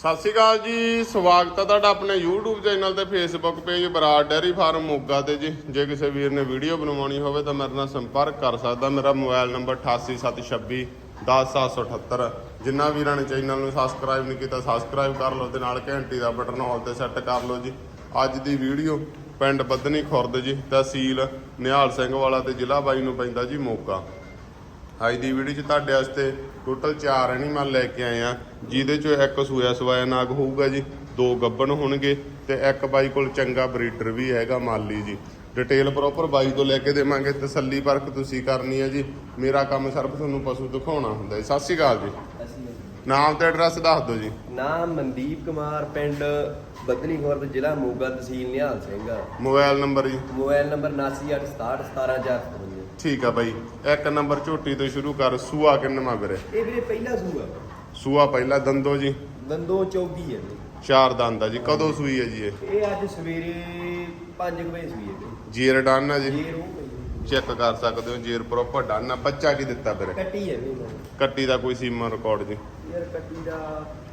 ਸਤਿ ਸ਼੍ਰੀ ਅਕਾਲ ਜੀ, ਸਵਾਗਤ ਹੈ ਤੁਹਾਡਾ ਆਪਣੇ YouTube ਚੈਨਲ ਤੇ, Facebook page Brar dairy farm, Moga ਤੇ ਜੀ। ਜੇ ਕਿਸੇ ਵੀਰ ਨੇ ਵੀਡੀਓ ਬਣਵਾਉਣੀ ਹੋਵੇ ਤਾਂ ਮੇਰੇ ਨਾਲ ਸੰਪਰਕ ਕਰ ਸਕਦਾ। ਮੇਰਾ ਮੋਬਾਈਲ ਨੰਬਰ 8876 10778 ਜਿੰਨਾ ਵੀਰਾਂ ਨੇ ਚੈਨਲ ਨੂੰ ਸਬਸਕ੍ਰਾਈਬ ਨਹੀਂ ਕੀਤਾ ਸਬਸਕ੍ਰਾਈਬ ਕਰ ਲਓ ਤੇ ਨਾਲ ਘੰਟੀ ਦਾ ਬਟਨ ਹਾਲ ਤੇ ਸੈੱਟ ਕਰ ਲਓ ਜੀ। ਅੱਜ ਦੀ ਵੀਡੀਓ ਪਿੰਡ ਬੱਦਨੀ ਖੁਰਦ ਜੀ, ਤਹਿਸੀਲ ਨਿਹਾਲ ਸਿੰਘ ਵਾਲਾ ਤੇ ਜ਼ਿਲ੍ਹਾ ਬਾਈ ਨੂੰ ਪੈਂਦਾ ਜੀ ਮੋਗਾ। ਅੱਜ ਦੀ ਵੀਡੀਓ 'ਚ ਤੁਹਾਡੇ ਵਾਸਤੇ ਟੋਟਲ 4 ਐਨੀਮਲ ਲੈ ਕੇ ਆਏ ਆ ਜਿਹਦੇ 'ਚੋਂ ਇੱਕ ਸੂਆ ਸਵਾਇਆ ਨਾਗ ਹੋਊਗਾ ਜੀ ਦੋ ਗੱਬਨ ਹੋਣਗੇ ਤੇ ਇੱਕ ਬਾਈ ਕੋਲ ਚੰਗਾ ਬਰੀਡਰ ਵੀ ਹੈਗਾ ਮਾਲੀ ਜੀ। ਡਿਟੇਲ ਪ੍ਰੋਪਰ ਬਾਈ ਤੋਂ ਲੈ ਕੇ ਦੇਵਾਂਗੇ ਤਸੱਲੀ ਪਰਖ ਤੁਸੀਂ ਕਰਨੀ ਹੈ ਜੀ। ਮੇਰਾ ਕੰਮ ਸਿਰਫ ਤੁਹਾਨੂੰ ਪਸ਼ੂ ਦਿਖਾਉਣਾ ਹੁੰਦਾ ਹੈ ਸਤਿ ਸ਼੍ਰੀ ਅਕਾਲ ਜੀ। ਨਾਮ ਤੇ ਐਡਰੈਸ ਦੱਸ ਦਿਓ ਜੀ। ਨਾਮ ਮਨਦੀਪ ਕੁਮਾਰ ਪਿੰਡ ਬਦਨੀ ਖੁਰਦ ਜ਼ਿਲ੍ਹਾ ਮੋਗਾ ਤਹਿਸੀਲ ਨਿਹਾਲ ਸਿੰਘ। ਮੋਬਾਈਲ ਨੰਬਰ ਜੀ। ਮੋਬਾਈਲ ਨੰਬਰ 7986617455 ਠੀਕ ਆ ਬਾਈ। ਇੱਕ ਨੰਬਰ ਝੋਟੀ ਤੋਂ ਸ਼ੁਰੂ ਕਰ ਸੂਆ ਕਿੰਨਵਾਂ ਵੀਰੇ ਇਹ ਵੀਰੇ ਪਹਿਲਾ ਸੂਆ। ਸੂਆ ਪਹਿਲਾ ਦੰਦੋ ਜੀ। ਦੰਦੋਂ ਚੌਗੀ ਹੈ ਵੀਰੇ। ਚਾਰ ਦੰਦ ਆ ਜੀ। ਕਦੋਂ ਸੂਈ ਹੈ ਜੀ ਇਹ? ਇਹ ਅੱਜ ਸਵੇਰੇ 5 ਵਜੇ ਸੂਈ ਹੈ ਵੀਰੇ। ਜੀਰ ਡਨ ਆ ਜੀ। ਪਈ ਚੈੱਕ ਕਰ ਸਕਦੇ ਹੋ ਜੀਰ ਪ੍ਰੋਪਰ ਡਨ ਆ। ਬੱਚਾ ਕੀ ਦਿੱਤਾ ਵੀਰੇ ਕੱਟੀ ਹੈ ਵੀਰੇ ਕੱਟੀ ਦਾ ਕੋਈ ਸੀਮਾ ਰਿਕਾਰਡ ਜੀ? ਯਾਰ ਕੱਟੀ ਦਾ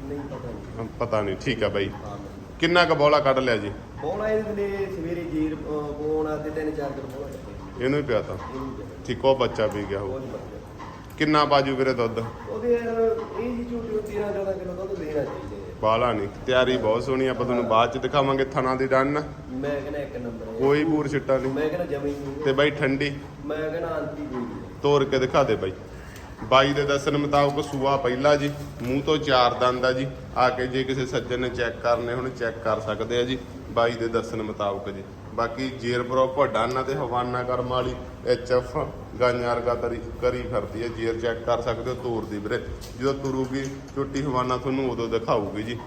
ਨਹੀਂ ਪਤਾ ਨਹੀਂ ਪਤਾ ਨਹੀਂ ਠੀਕ ਆ ਬਾਈ। ਹਾਂ ਕਿੰਨਾ ਕ ਬੋਲਾ ਕੱਢ ਲਿਆ ਜੀ? ਬੋਲਾ ਇਹਦੇ ਨੇ ਸਵੇਰੇ ਜੀਰ ਪੋਣਾ ਤੇ ਤਿੰਨ ਚਾਰ ਦਿਨ ਬੋਲਾ ਇਹਨੂੰ ਹੀ ਪਿਆ ਤਾ। ਠੀਕ ਉਹ ਬੱਚਾ ਪੀ ਗਿਆ ਬਹੁਤ ਵਧੀਆ ਕਿੰਨਾ ਬਾਜੂ ਵੀਰੇ ਦੁੱਧ? ਉਹਦੇ ਯਾਰ ਇਹ ਜੀ ਨੂੰ 13 14 ਕਿਲੋ ਦੁੱਧ ਦੇਣਾ ਚਾਹੀਦਾ। ਬਾਲਾ ਨਹੀਂ ਤਿਆਰੀ ਬਹੁਤ ਸੋਹਣੀ ਆਪਾਂ ਤੁਹਾਨੂੰ ਬਾਅਦ ਚ ਦਿਖਾਵਾਂਗੇ ਥਣਾ ਦੀ ਡਨ। ਮੈਂ ਕਹਿੰਦਾ ਇੱਕ ਨੰਬਰ ਹੈ ਕੋਈ ਬੂਰ ਛਿੱਟਾ ਨਹੀਂ। ਮੈਂ ਕਹਿੰਦਾ ਜਮੀ ਨਹੀਂ। ਤੇ ਬਾਈ ਠੰਡੀ। ਮੈਂ ਕਹਿੰਦਾ ਆਂਟੀ ਕੋਈ ਤੋੜ ਕੇ ਦਿਖਾ ਦੇ ਬਾਈ। ਬਾਈ ਦੇ ਦੱਸਣ ਮੁਤਾਬਕ ਸੂਆ ਪਹਿਲਾ ਜੀ ਮੂੰਹ ਤੋਂ ਚਾਰ ਦੰਦ ਆ ਜੀ। ਆ ਕੇ ਜੇ ਕਿਸੇ ਸੱਜਣ ਨੇ ਚੈੱਕ ਕਰਨੇ ਹੁਣ ਚੈੱਕ ਕਰ ਸਕਦੇ ਆ ਜੀ। ਬਾਈ ਦੇ ਦੱਸਣ ਮੁਤਾਬਕ ਜੀ। ਬਾਕੀ ਜੇਰ ਪ੍ਰੋਪਰ ਡਾਨਾ ਤੇ ਹਵਾਨਾ ਕਰਮ ਵਾਲੀ ਐਚ ਐਫ ਗਾਈਆਂ ਕਰੀ ਫਿਰਦੀ ਹੈ। ਜੇਰ ਚੈੱਕ ਕਰ ਸਕਦੇ ਹੋ ਤੋਰ ਦੀ ਵੀਰੇ। ਜਦੋਂ ਤੁਰੂਗੀ, ਚੁੱਟੀ ਹਵਾਨਾ ਤੁਹਾਨੂੰ ਉਦੋਂ ਦਿਖਾਊਗੀ ਜੀ।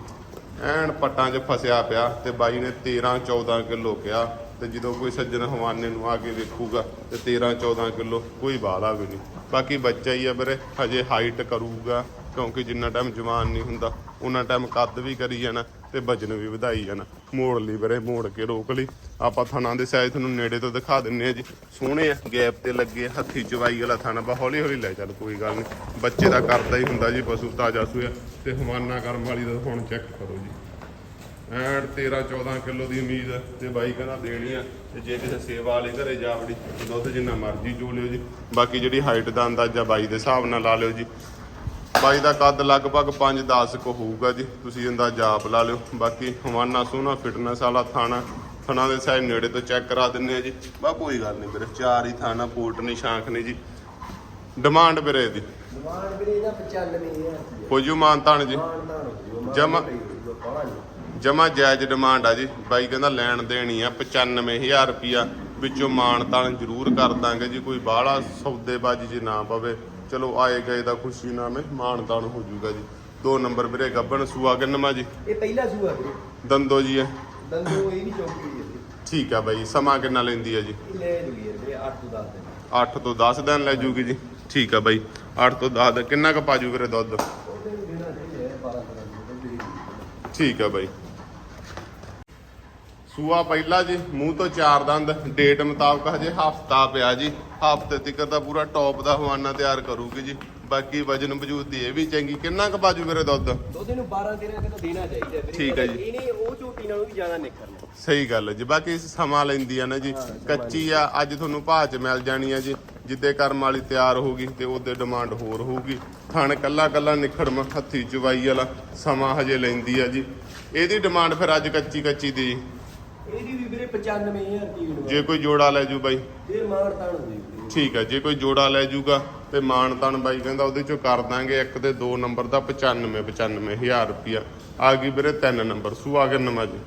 ਐਨ ਪੱਟਾਂ 'ਚ ਫਸਿਆ ਪਿਆ ਤੇ ਬਾਈ ਨੇ 13 14 ਕਿਲੋ ਕਿਹਾ ਤੇ ਜਦੋਂ ਕੋਈ ਸੱਜਣ ਹਵਾਨੇ ਨੂੰ ਆ ਕੇ ਵੇਖੂਗਾ ਤੇ 13 14 ਕਿਲੋ ਕੋਈ ਬਾਲਾ ਵੀ ਨਹੀਂ। ਬਾਕੀ ਬੱਚਾ ਹੀ ਆ ਵੀਰੇ, ਹਜੇ ਹਾਈਟ ਕਰੂਗਾ। ਕਿਉਂਕਿ ਜਿੰਨਾ ਟਾਈਮ ਜਵਾਨ ਨਹੀਂ ਹੁੰਦਾ ਉਹਨਾਂ ਟਾਈਮ ਕੱਦ ਵੀ ਕਰੀ ਜਾਣਾ ਤੇ ਵਜਨ ਵੀ ਵਧਾਈ ਜਾਣਾ। ਮੋੜ ਲਈ ਵੀਰੇ ਮੋੜ ਕੇ ਰੋਕ ਲਈ। ਆਪਾਂ ਥਣਾ ਦੇ ਸਾਈਜ਼ ਤੁਹਾਨੂੰ ਨੇੜੇ ਤੋਂ ਦਿਖਾ ਦਿੰਨੇ ਆ ਜੀ। ਸੋਹਣੇ ਆ ਗੈਪ ਤੇ ਲੱਗੇ ਆ, ਹੱਥੀ ਚਵਾਈ ਵਾਲਾ ਥਣਾ ਬਾ ਹੌਲੀ ਹੌਲੀ ਲੈ ਚੱਲ ਕੋਈ ਗੱਲ ਨਹੀਂ। ਬੱਚੇ ਦਾ ਕਰਦਾ ਹੀ ਹੁੰਦਾ ਜੀ ਪਸ਼ੂ ਤਾਜ਼ਾ ਸੂਆ ਤੇ ਹਵਾਨਾ ਕਰਮ ਵਾਲੀ ਦਾ ਹੁਣ ਚੈੱਕ ਕਰੋ ਜੀ। ਐਂਡ 13 14 ਕਿਲੋ ਦੀ ਉਮੀਦ ਹੈ ਤੇ ਬਾਈ ਕਹਿੰਦਾ ਦੇਣੀ ਆ। ਤੇ ਜੇ ਕਿਸੇ ਸੇਵਾ ਵਾਲੇ ਘਰੇ ਜਾ ਦੁੱਧ ਜਿੰਨਾ ਮਰਜ਼ੀ ਚੋ ਲਿਓ ਜੀ। ਬਾਕੀ ਜਿਹੜੀ ਹਾਈਟ ਦਾ ਅੰਦਾਜ਼ਾ ਬਾਈ ਦੇ ਹਿਸਾਬ ਨਾਲ ਲਾ ਲਿਓ ਜੀ। ਬਾਈ ਦਾ ਕੱਦ ਲਗਭਗ 5-10 ਕੋ ਹੋਊਗਾ ਜੀ। ਤੁਸੀਂ ਅੰਦਾਜ਼ਾ ਆਪ ਲਾ ਲਿਓ। ਬਾਕੀ ਹਵਾਨਾ ਸੋਹਣਾ ਫਿਟਨੈਸ ਵਾਲਾ ਥਾਣਾ ਥਣਾ ਦੇ ਸਾਈਡ ਨੇੜੇ ਤੋਂ ਚੈੱਕ ਕਰਾ ਦਿੰਨੇ ਆ ਜੀ। ਬਾ ਕੋਈ ਗੱਲ ਨਹੀਂ ਵੀਰੇ ਚਾਰ ਹੀ ਥਾਣਾ ਪੋਰਟ ਨਹੀਂ ਸ਼ਾਂਖ ਨਹੀਂ ਜੀ। ਡਿਮਾਂਡ ਵੀਰੇ ਦੀ ਡਿਮਾਂਡ ਵੀਰੇ ਇਹਦਾ 95000 ਰੁਪਏ ਹੋ। ਜੂ। ਮਾਨਤਾਨ ਜੀ ਜਮਾ- ਜਮਾ ਜਾਇਜ਼ ਡਿਮਾਂਡ ਆ ਜੀ। ਬਾਈ ਕਹਿੰਦਾ ਲੈਣ ਦੇਣੀ ਆ 95000 ਰੁਪਿਆ ਵਿੱਚੋਂ ਮਾਣ ਤਾਣ ਜ਼ਰੂਰ ਕਰ ਦਾਂਗੇ ਜੀ। ਕੋਈ ਬਾਹਲਾ ਸੌਦੇਬਾਜ਼ੀ ਜੀ ਨਾ ਪਵੇ। ਚਲੋ ਆਏ ਗਏ ਦਾ ਖੁਸ਼ੀ ਨਾਮੇ ਮਾਣ ਤਾਣ ਹੋ ਜਾਊਗਾ ਜੀ। ਦੋ ਨੰਬਰ ਵੀਰੇ ਗੱਬਣ ਸੂਆ ਕਿੰਨਵਾ ਜੀ। ਇਹ ਪਹਿਲਾ ਸੂਆ ਵੀਰੇ। ਦੰਦੋ ਜੀ ਹੈ। ਦੰਦੋ ਇਹ ਵੀ ਚੌਕੀ ਹੈ ਵੀਰੇ ਠੀਕ ਆ ਬਾਈ ਸਮਾਂ ਕਿੰਨਾ ਲੈਂਦੀ ਆ ਜੀ? ਲੈ ਜੂਗੀ ਯਾਰ ਵੀਰੇ 8 ਤੋਂ 10 ਦਿਨ। 8 ਤੋਂ 10 ਦਿਨ ਲੈ ਜੂਗੀ ਜੀ। ਠੀਕ ਆ ਬਾਈ 8 ਤੋਂ 10 ਦਿਨ। ਕਿੰਨਾ ਕੁ ਪਾਜੂ ਵੀਰੇ ਦੁੱਧ? ਉਹਦੇ ਨੂੰ ਦੇਣਾ ਚਾਹੀਦਾ ਹੈ 12 13 ਦਿਨ ਠੀਕ ਆ ਬਾਈ। ਸੂਆ ਪਹਿਲਾ ਜੀ ਮੂੰਹ ਤੋਂ ਚਾਰ ਦੰਦ। ਡੇਟ ਮੁਤਾਬਕ ਹਜੇ ਹਫਤਾ ਪਿਆ ਜੀ। ਹਫ਼ਤੇ ਤੱਕ ਦਾ ਪੂਰਾ ਟੌਪ ਦਾ ਹਵਾਨਾ ਤਿਆਰ ਕਰੂਗੀ ਜੀ। ਬਾਕੀ ਵਜਨ ਵਜੂਦ ਦੀ ਇਹ ਵੀ ਚੰਗੀ। ਕਿੰਨਾ ਕੁ ਬਾਜੂ ਮੇਰੇ ਦੁੱਧ? ਦੁੱਧ ਨੂੰ 12 13 ਕਿਲੋ ਦੇਣਾ ਚਾਹੀਦਾ ਠੀਕ ਹੈ ਜੀ। ਇਹਨੇ ਉਹ ਝੋਟੀ ਨਾਲੋਂ ਵੀ ਜ਼ਿਆਦਾ ਨਿਕਲਣਾ ਸਹੀ ਗੱਲ ਹੈ ਜੀ। ਬਾਕੀ ਸਮਾਂ ਲੈਂਦੀ ਆ ਨਾ ਜੀ। ਕੱਚੀ ਆ ਅੱਜ ਤੁਹਾਨੂੰ ਭਾਅ ਚ ਮਿਲ ਜਾਣੀ ਆ ਜੀ। ਜਿੱਦੇ ਕਰਮ ਵਾਲੀ ਤਿਆਰ ਹੋਊਗੀ ਤੇ ਉਹਦੇ ਡਿਮਾਂਡ ਹੋਰ ਹੋਊਗੀ। ਥਣ ਕੱਲਾ ਕੱਲਾ ਨਿਖੜਮ ਹੱਥੀ ਚਵਾਈ ਵਾਲਾ ਸਮਾਂ ਹਜੇ ਲੈਂਦੀ ਆ ਜੀ। ਇਹਦੀ ਡਿਮਾਂਡ ਫਿਰ ਅੱਜ ਕੱਚੀ ਕੱਚੀ ਦੀ 95000 ਰੁਪਏ ਨੂੰ ਜੇ ਕੋਈ ਜੋੜਾ ਲੈ ਜੂ ਬਾਈ। ਫਿਰ ਮਾਰ ਤਾਣ ਵੀਰੇ ਠੀਕ ਹੈ ਜੇ ਕੋਈ ਜੋੜਾ ਲੈ ਜੂਗਾ ਤੇ ਮਾਨ ਤਾਨ ਬਾਈ ਕਹਿੰਦਾ ਉਹਦੇ ਚੋਂ ਕਰ ਦਾਂਗੇ ਇੱਕ ਤੇ ਦੋ ਨੰਬਰ ਦਾ 95 95000 ਰੁਪਿਆ ਆ ਗਈ ਵੀਰੇ ਤਿੰਨ ਨੰਬਰ ਸੂਆ ਕਿੰਨਾ ਜੀ।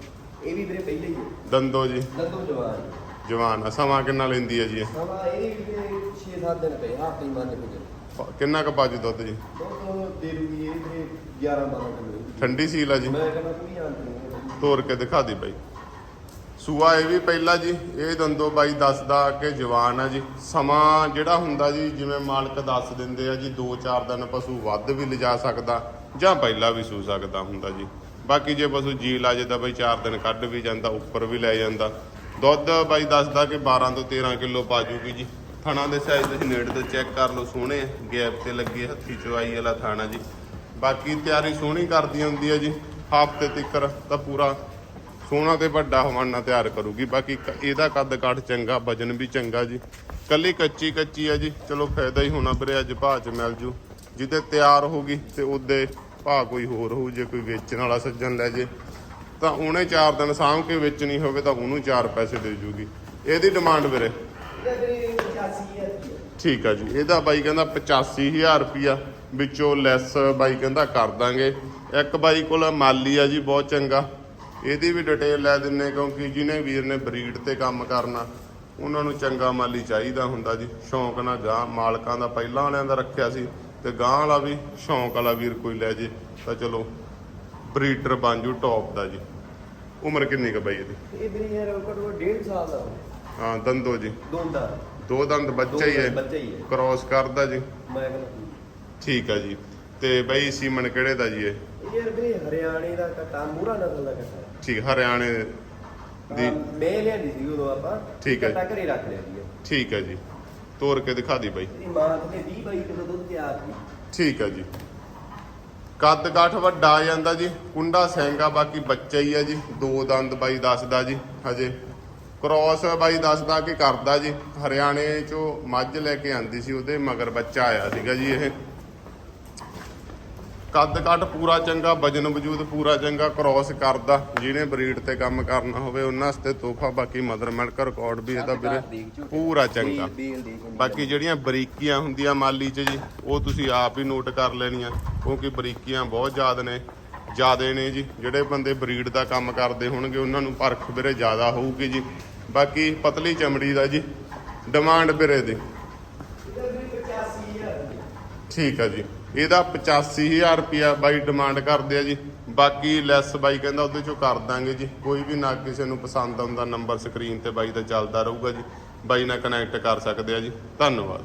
ਇਹ ਵੀ ਵੀਰੇ ਪਹਿਲੇ ਹੀ ਹੈ। ਦੰਦੋ ਜੀ। ਦੰਦੋ ਜਵਾਨ। ਜਵਾਨ ਆ ਸਮਾਂ ਕਿੰਨਾ ਲੈਂਦੀ ਹੈ ਜੀ ਇਹ? ਸਮਾਂ ਇਹ ਵੀ ਵੀਰੇ 6-7 ਦਿਨ ਪਏ ਹਫ਼ਤੇ ਹੀ ਮੰਨ ਕੇ ਚੱਲੋ। ਪ- ਕਿੰਨਾ ਕੁ ਬਾਜੂ ਦੁੱਧ ਜੀ? ਦੁੱਧ ਦੇ ਦੂਗੀ ਇਹ ਵੀਰੇ 11 12 ਕਿਲੋ। ਠੰਡੀ ਸੀਲ ਆ ਜੀ। ਮੈਂ ਕਹਿੰਦਾ ਆਂਟੀ ਨਹੀਂ ਤੋੜ ਕੇ ਦਿਖਾ ਦੇ ਬਾਈ। ਸੂਆ ਇਹ ਵੀ ਪਹਿਲਾ ਜੀ, ਇਹ ਦੰਦੋ ਬਾਈ ਦੱਸਦਾ ਕਿ ਜਵਾਨ ਆ ਜੀ। ਸਮਾਂ ਜਿਹੜਾ ਹੁੰਦਾ ਜੀ, ਜਿਵੇਂ ਮਾਲਕ ਦੱਸ ਦਿੰਦੇ ਆ ਜੀ 2-4 ਦਿਨ ਪਸ਼ੂ ਵੱਧ ਵੀ ਲਿਜਾ ਸਕਦਾ ਜਾਂ ਪਹਿਲਾਂ ਵੀ ਸੂ ਸਕਦਾ ਹੁੰਦਾ ਜੀ। ਬਾਕੀ ਜੇ ਪਸ਼ੂ ਜੀ ਲਾ ਜੇ ਤਾਂ ਬਾਈ 4 ਦਿਨ ਕੱਢ ਵੀ ਜਾਂਦਾ, ਉੱਪਰ ਵੀ ਲੈ ਜਾਂਦਾ। ਦੁੱਧ ਬਾਈ ਦੱਸਦਾ ਕਿ 12 ਤੋਂ 13 ਕਿਲੋ ਪਾ ਜੂਗੀ ਜੀ। ਥਣਾ ਦੇ ਸਾਈਜ਼ ਤੁਸੀਂ ਨੇੜੇ ਤੋਂ ਚੈੱਕ ਕਰ ਲਓ, ਸੋਹਣੇ ਗੈਪ ਤੇ ਲੱਗੇ ਹੱਥੀ ਚਵਾਈ ਵਾਲਾ ਥਾਣਾ ਜੀ। ਬਾਕੀ ਤਿਆਰੀ ਸੋਹਣੀ ਕਰਦੀ ਹੁੰਦੀ ਹੈ ਜੀ। ਹਫ਼ਤੇ ਤੱਕ ਤਾਂ ਪੂਰਾ ਸੋਹਣਾ ਤੇ ਵੱਡਾ ਹਵਾਨਾ ਤਿਆਰ ਕਰੂਗੀ। ਬਾਕੀ ਕ- ਇਹਦਾ ਕੱਦ ਕਾਠ ਚੰਗਾ, ਵਜਨ ਵੀ ਚੰਗਾ ਜੀ। ਕੱਲੀ ਕੱਚੀ ਕੱਚੀ ਆ ਜੀ। ਚਲੋ ਫਾਇਦਾ ਹੀ ਹੋਣਾ ਵੀਰੇ, ਅੱਜ ਭਾਅ ਚ ਮਿਲ ਜੂ। ਜਿਹਦੇ ਤਿਆਰ ਹੋਗੀ ਤੇ ਉਹਦੇ ਭਾਅ ਕੋਈ ਹੋਰ ਹੋਊ, ਜੇ ਕੋਈ ਵੇਚਣ ਵਾਲਾ ਸੱਜਣ ਲੈ ਜੇ। ਤਾਂ ਉਹਨੇ 4 ਦਿਨ ਸਾਂਭ ਕੇ ਵੇਚਣੀ ਹੋਵੇ ਤਾਂ ਉਹਨੂੰ 4 ਪੈਸੇ ਦੇ ਜੂਗੀ। ਇਹਦੀ ਡਿਮਾਂਡ ਵੀਰੇ? ਠੀਕ ਆ ਜੀ। ਇਹਦਾ ਬਾਈ ਕਹਿੰਦਾ 85000 ਰੁਪਿਆ ਵਿੱਚੋਂ ਲੈਸ ਬਾਈ ਕਹਿੰਦਾ ਕਰ ਦਾਂਗੇ। ਇੱਕ ਬਾਈ ਕੋਲ ਮਾਲੀ ਆ ਜੀ, ਬਹੁਤ ਚੰਗਾ। ਇਹਦੀ ਵੀ ਡਿਟੇਲ ਲੈ ਦਿੰਨੇ ਕਿਉਂਕਿ ਜਿਹਨੇ ਵੀਰ ਨੇ ਬਰੀਡ ਤੇ ਕੰਮ ਕਰਨਾ ਉਹਨਾਂ ਨੂੰ ਚੰਗਾ ਮਾਲੀ ਚਾਹੀਦਾ ਹੁੰਦਾ ਜੀ। ਸ਼ੌਂਕ ਨਾਲ ਗਾਂ ਮਾਲਕਾਂ ਦਾ ਪਹਿਲਾਂ ਵਾਲਿਆਂ ਦਾ ਰੱਖਿਆ ਸੀ ਤੇ ਗਾਂ ਵਾਲਾ ਵੀ ਸ਼ੌਂਕ ਵਾਲਾ ਵੀਰ ਕੋਈ ਲੈ ਜੇ ਤਾਂ ਚਲੋ ਬਰੀਡਰ ਬਣ ਜੂ ਟੌਪ ਦਾ ਜੀ। ਉਮਰ ਕਿੰਨੀ ਕੁ ਬਾਈ ਇਹਦੀ? ਇਹ ਯਾਰ ਸਾਲ ਦਾ। ਹਾਂ ਦੰਦੋ ਜੀ। ਦੋਂਦਾ। ਦੋ ਦੰਦ ਬੱਚਾ ਹੀ ਹੈ। ਬੱਚਾ ਹੀ ਹੈ। ਕ੍ਰਾਸ ਕਰਦਾ ਜੀ। ਮੈਂ ਕਹਿੰਦਾ ਠੀਕ ਆ ਜੀ। ਤੇ ਬਈ ਸੀਮਨ ਕਿਹੜੇ ਦਾ ਜੀ ਇਹ? ਇਹ ਯਾਰ ਹਰਿਆਣੇ ਦਾ ਕਟਾ ਮੂਰਾ ਨਸਲ ਦਾ ਕਟਾ। ਠੀਕ ਹਰਿਆਣੇ ਦੀ। ਮੈਂ ਲਿਆਂਦੀ ਸੀ ਉਦੋਂ ਆਪਾਂ। ਠੀਕ ਹੈ। ਕਟਾ ਘਰੇ ਰੱਖ ਲਿਆ ਸੀ ਠੀਕ ਹੈ ਜੀ। ਤੋੜ ਕੇ ਦਿਖਾ ਦੀ ਬਾਈ। ਇਹਦੀ ਮਾਂ ਤੇ 20 22 ਕਿਲੋ ਦੁੱਧ ਤਿਆਰ ਸੀ। ਠੀਕ ਹੈ ਜੀ। ਕੱਦ ਕਾਠ ਵੱਡਾ ਆ ਜਾਂਦਾ ਜੀ। ਕੁੰਡਾ ਸੈਂਗਾ ਬਾਕੀ ਬੱਚਾ ਹੀ ਹੈ ਜੀ। ਦੋ ਦੰਦ ਬਾਈ ਦੱਸਦਾ ਜੀ ਹਜੇ। ਕ੍ਰਾਸ ਬਾਈ ਦੱਸਦਾ ਕਿ ਕਰਦਾ ਜੀ। ਹਰਿਆਣੇ ਚੋਂ ਮੱਝ ਲੈ ਕੇ ਆਂਦੀ ਸੀ ਉਹਦੇ ਮਗਰ ਬੱਚਾ ਆਇਆ ਸੀਗਾ ਜੀ ਇਹ। ਕੱਦ ਕਾਠ ਪੂਰਾ ਚੰਗਾ ਵਜਨ ਵਜੂਦ ਪੂਰਾ ਚੰਗਾ ਕ੍ਰਾਸ ਕਰਦਾ ਜਿਹਨੇ ਬਰੀਡ ਤੇ ਕੰਮ ਕਰਨਾ ਹੋਵੇ ਉਹਨਾਂ ਵਾਸਤੇ ਤੋਹਫਾ ਬਾਕੀ ਮਦਰ ਮਿਲਕ ਰਿਕਾਰਡ ਵੀ ਇਹਦਾ ਵੀਰੇ ਪੂਰਾ ਚੰਗਾ। ਬਾਕੀ ਜਿਹੜੀਆਂ ਬਰੀਕੀਆਂ ਹੁੰਦੀਆਂ ਮਾਲੀ 'ਚ ਜੀ ਉਹ ਤੁਸੀਂ ਆਪ ਹੀ ਨੋਟ ਕਰ ਲੈਣੀਆਂ ਕਿਉਂਕਿ ਬਰੀਕੀਆਂ ਬਹੁਤ ਜ਼ਿਆਦਾ ਨੇ ਜ਼ਿਆਦੇ ਨੇ ਜੀ ਜਿਹੜੇ ਬੰਦੇ ਬਰੀਡ ਦਾ ਕੰਮ ਕਰਦੇ ਹੋਣਗੇ ਉਹਨਾਂ ਨੂੰ ਪਰਖ ਵੀਰੇ ਜ਼ਿਆਦਾ ਹੋਊਗੀ ਜੀ। ਬਾਕੀ ਪਤਲੀ ਚਮੜੀ ਦਾ ਜੀ ਡਿਮਾਂਡ ਵੀਰੇ ਦੀ। ਇਹਦਾ ਵੀਰੇ 85000 ਠੀਕ ਆ ਜੀ। ਇਹਦਾ 85000 ਰੁਪਿਆ ਬਾਈ ਡਿਮਾਂਡ ਕਰਦੇ ਆ ਜੀ। ਬਾਕੀ ਲੈਸ ਬਾਈ ਕਹਿੰਦਾ ਉਹਦੇ ਚੋਂ ਕਰ ਦਾਂਗੇ ਜੀ। ਕੋਈ ਵੀ ਨਾ ਕਿਸੇ ਨੂੰ ਪਸੰਦ ਆਉਂਦਾ ਨੰਬਰ ਸਕਰੀਨ ਤੇ ਬਾਈ ਦਾ ਚੱਲਦਾ ਰਹੂਗਾ ਜੀ। ਬਾਈ ਨਾਲ ਕਨੈਕਟ ਕਰ ਸਕਦੇ ਆ ਜੀ। ਧੰਨਵਾਦ।